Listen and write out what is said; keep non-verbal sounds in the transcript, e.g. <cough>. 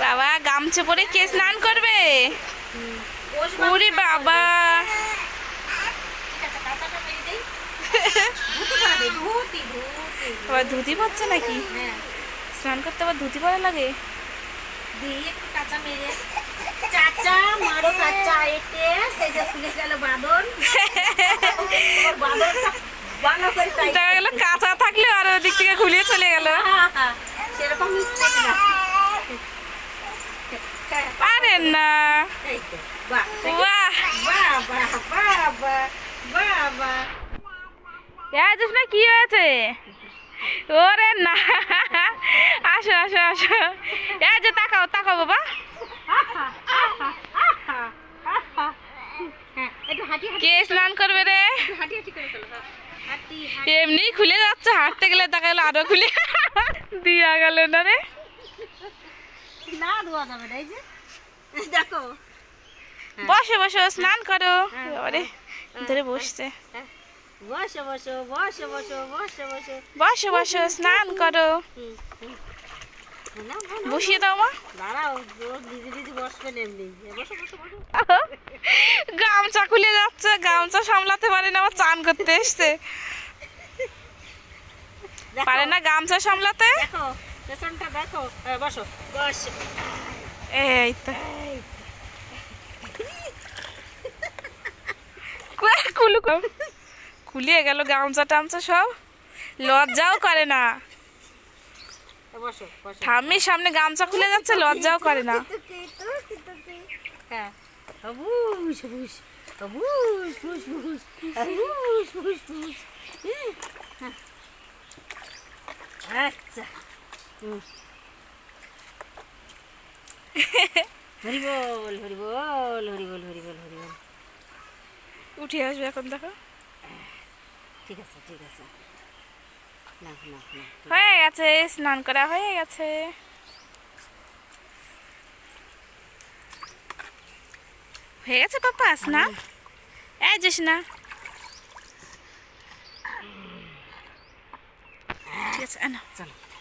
বাবা গামছা পরে কে স্নান করবে? ওরে বাবা। ধুতি পাচ্ছে নাকি? স্নান করতে আবার ধুতি পরা লাগে? <laughs> কাঁচা কাঁচা থাকলে আর ওদিক থেকে খুলিয়ে চলে গেল। কি হয়েছে? ওরে না। আসো আসো আসো। এই যে তাকাও তাকাও বাবা। কে স্নান করবে রে? এমনি খুলে যাচ্ছে, হাঁটতে গেলে তাকালো আরও খুলে দিয়া গেল না রে? না ধোয়া যাবে না এই যে। দেখো। বসে বসো স্নান করো। আরে ধরে বসছে। বসে বসো স্নান করো। বসিয়ে দাও মা। গামছা খুলে যাচ্ছে গামছা সামলাতে পারে না আবার চান করতে এসছে। পারে না গামছা সামলাতে? দেখো পেছনটা দেখো। বসো। বসো। এই তো। কুলু কু- খুলিয়ে গেল গামছা টামছা সব। লজ্জাও করে না। ঠাম্মির সামনে গামছা খুলে যাচ্ছে লজ্জাও করে না। হ্যাঁ। আচ্ছা। হরি বল হরি বল হরি বল হরি বল হরি বল উঠে আসবে এখন দেখো। ঠিক আছে ঠিক আছে। না না না হয়ে গেছে স্নান করা হয়ে গেছে। হয়ে গেছে পাপা স্নান? এই যাস না चला.